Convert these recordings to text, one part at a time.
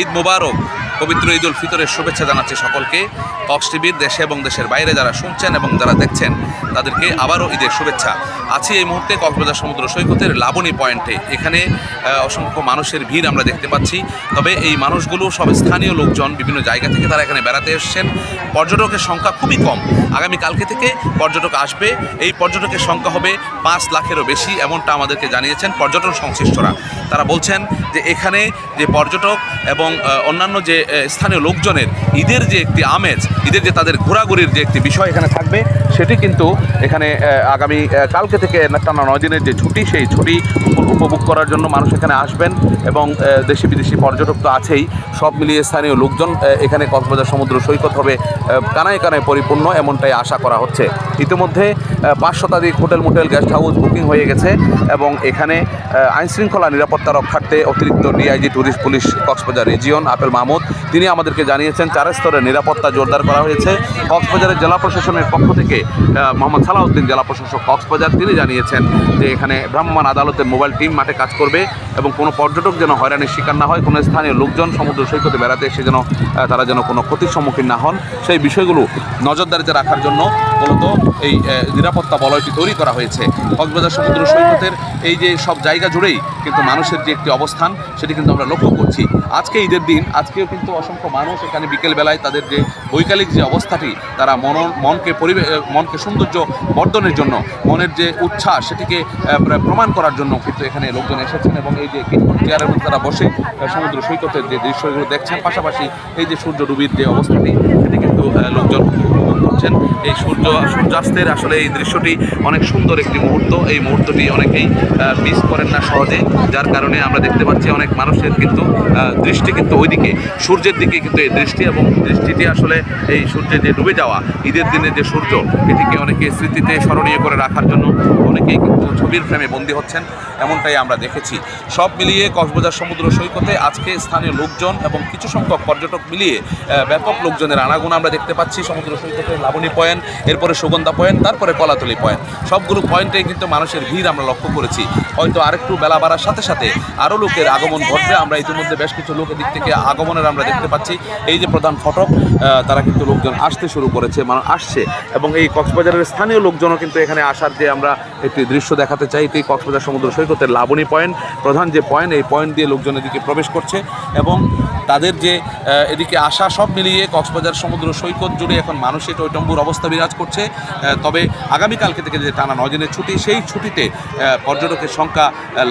ঈদ মোবারক। পবিত্র ঈদ উল ফিতরের শুভেচ্ছা জানাচ্ছি সকলকে। কক্স টিভির দেশে এবং দেশের বাইরে যারা শুনছেন এবং যারা দেখছেন, তাদেরকে আবারও ঈদের শুভেচ্ছা। আছি এই মুহূর্তে কক্সবাজার সমুদ্র সৈকতের লাবণী পয়েন্টে। এখানে অসংখ্য মানুষের ভিড় আমরা দেখতে পাচ্ছি। তবে এই মানুষগুলো সব স্থানীয় লোকজন, বিভিন্ন জায়গা থেকে তারা এখানে বেড়াতে এসছেন। পর্যটকের সংখ্যা খুবই কম। আগামী কালকে থেকে পর্যটক আসবে। এই পর্যটকের সংখ্যা হবে পাঁচ লাখেরও বেশি, এমনটা আমাদেরকে জানিয়েছেন পর্যটন সংশ্লিষ্টরা। তারা বলছেন যে এখানে যে পর্যটক এবং অন্যান্য যে স্থানীয় লোকজনের ঈদের যে একটি আমেজ, ঈদের যে তাদের ঘোরাঘুরির যে একটি বিষয় এখানে থাকবে। সেটি কিন্তু এখানে আগামী কালকে থেকে টানা নয় দিনের যে ছুটি, সেই ছুটি উপভোগ করার জন্য মানুষ এখানে আসবেন এবং দেশি বিদেশি পর্যটক তো আছেই। সব মিলিয়ে স্থানীয় লোকজন এখানে কক্সবাজার সমুদ্র সৈকত হবে কানায় কানায় পরিপূর্ণ এমনটাই আশা করা হচ্ছে। ইতিমধ্যে পাঁচ শতাধিক hotel, motel, guest house booking হয়ে গেছে এবং এখানে আইনশৃঙ্খলা নিরাপত্তা রক্ষার্থে অতিরিক্ত DIG tourist police, Cox's Bazar region Apel Mahmud, তিনি আমাদেরকে জানিয়েছেন চার স্তরের নিরাপত্তা জোরদার করা হয়েছে। কক্সবাজারের জেলা প্রশাসনের পক্ষ থেকে মোহাম্মদ সালাউদ্দিন জেলা প্রশাসক কক্সবাজার, তিনি জানিয়েছেন যে এখানে ভ্রাম্যমাণ আদালতের মোবাইল টিম মাঠে কাজ করবে এবং কোনো পর্যটক যেন হয়রানির শিকার না হয়, কোনো স্থানীয় লোকজন সমুদ্র সৈকতে বেড়াতে এসে যেন তারা যেন কোনো ক্ষতির সম্মুখীন না হন। সেই বিষয়গুলো নজরদারিতে রাখার জন্য মূলত এই নিরাপত্তা বলয়টি তৈরি করা হয়েছে। কক্সবাজার সমুদ্র সৈকতের এই যে সব জায়গা জুড়েই কিন্তু মানুষের যে একটি অবস্থান সেটি কিন্তু আমরা লক্ষ্য করছি। আজকে ঈদের দিন আজকেও কিন্তু অসংখ্য মানুষ এখানে বিকেলবেলায় তাদের যে বৈকালিক যে অবস্থাটি তারা মন মনকে পরিবে আহ, মনকে সৌন্দর্য বর্ধনের জন্য মনের যে উচ্ছ্বাস সেটিকে প্রমাণ করার জন্য কিন্তু এখানে লোকজন এসেছেন এবং এই যে চেয়ারের মধ্যে তারা বসে সমুদ্র সৈকতের যে দৃশ্যগুলো দেখছেন পাশাপাশি এই যে সূর্য ডুবির যে অবস্থাটি সেটি কিন্তু আহ, লোকজন উপভোগ করছেন এই সূর্য, সূর্যাস্তের আসলে এই দৃশ্যটি অনেক সুন্দর একটি মুহূর্ত। এই মুহূর্তটি অনেকেই মিস করেন না সহজে। যার কারণে আমরা দেখতে পাচ্ছি অনেক মানুষের কিন্তু দৃষ্টি কিন্তু ওইদিকে, সূর্যের দিকে কিন্তু এই দৃষ্টি এবং দৃষ্টিটি আসলে এই সূর্যের যে ডুবে যাওয়া, ঈদের দিনে যে সূর্য, এটিকে অনেকে স্মৃতিতে স্মরণীয় করে রাখার জন্য অনেকেই কিন্তু ছবির ফ্রেমে বন্দী হচ্ছেন, এমনটাই আমরা দেখেছি। সব মিলিয়ে কক্সবাজার সমুদ্র সৈকতে আজকে স্থানীয় লোকজন এবং কিছু সংখ্যক পর্যটক মিলিয়ে ব্যাপক লোকজনের আনাগোনা আমরা দেখতে পাচ্ছি সমুদ্র সৈকতের লাবণী পয়েন্ট, এরপরে সুগন্ধা পয়েন্ট, তারপরে কলাতলি পয়েন্ট। সবগুলো পয়েন্টে কিন্তু মানুষের ভিড় আমরা লক্ষ্য করেছি। হয়তো আরেকটু বেলা বাড়ার সাথে সাথে আরও লোকের আগমন ঘটবে। আমরা ইতিমধ্যে বেশ কিছু লোকের দিক থেকে আগমনের আমরা দেখতে পাচ্ছি। এই যে প্রধান ফটক তারা কিন্তু লোকজন আসতে শুরু করেছে মানে আসছে। এবং এই কক্সবাজারের স্থানীয় লোকজনও কিন্তু এখানে আসার যে আমরা একটি দৃশ্য দেখাতে চাই, এটি কক্সবাজার সমুদ্র সৈকতের লাবণী পয়েন্ট। প্রধান যে পয়েন্ট, এই পয়েন্ট দিয়ে লোকজন এদিকে প্রবেশ করছে এবং তাদের যে এদিকে আসা সব মিলিয়ে কক্সবাজার সমুদ্র সৈকত জুড়ে এখন মানুষের টৈটম্বুর অবস্থা বিরাজ করছে। তবে আগামীকালকে থেকে যে টানা নয় দিনের ছুটি, সেই ছুটিতে পর্যটকের সংখ্যা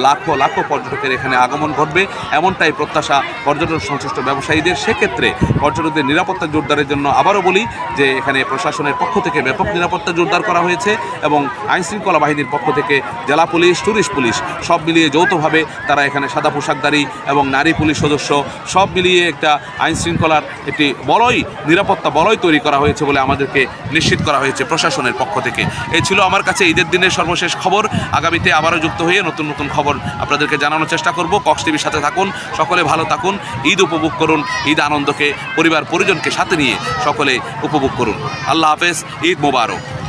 লাখো লাখো পর্যটকের এখানে আগমন ঘটবে। এমনটাই প্রত্যাশা পর্যটন সংশ্লিষ্ট ব্যবসায়ীদের। সেক্ষেত্রে পর্যটকদের নিরাপত্তা জোরদারের জন্য আবারও বলি যে, এখানে প্রশাসনের পক্ষ থেকে ব্যাপক নিরাপত্তা জোরদার করা হয়েছে এবং আইনশৃঙ্খলা বাহিনীর পক্ষ থেকে জেলা পুলিশ, টুরিস্ট পুলিশ, সব মিলিয়ে যৌথভাবে তারা এখানে সাদা পোশাকধারী এবং নারী পুলিশ সদস্য, সব মিলিয়ে একটা আইনশৃঙ্খলার একটি বলয়, নিরাপত্তা বলয় তৈরি করা হয়েছে বলে আমাদেরকে নিশ্চিত করা হয়েছে প্রশাসনের পক্ষ থেকে। এই ছিল আমার কাছে ঈদের দিনের সর্বশেষ খবর। আগামীতে আবারও যুক্ত হয়ে নতুন নতুন খবর আপনাদেরকে জানানোর চেষ্টা করব। কক্স টিভির সাথে থাকুন, সকলে ভালো থাকুন, ঈদ উপভোগ করুন, ঈদ আনন্দকে, পরিবার পরিজনকে সাথে নিয়ে সকলে উপভোগ করুন। আল্লাহ হাফেজ, ঈদ মোবারক।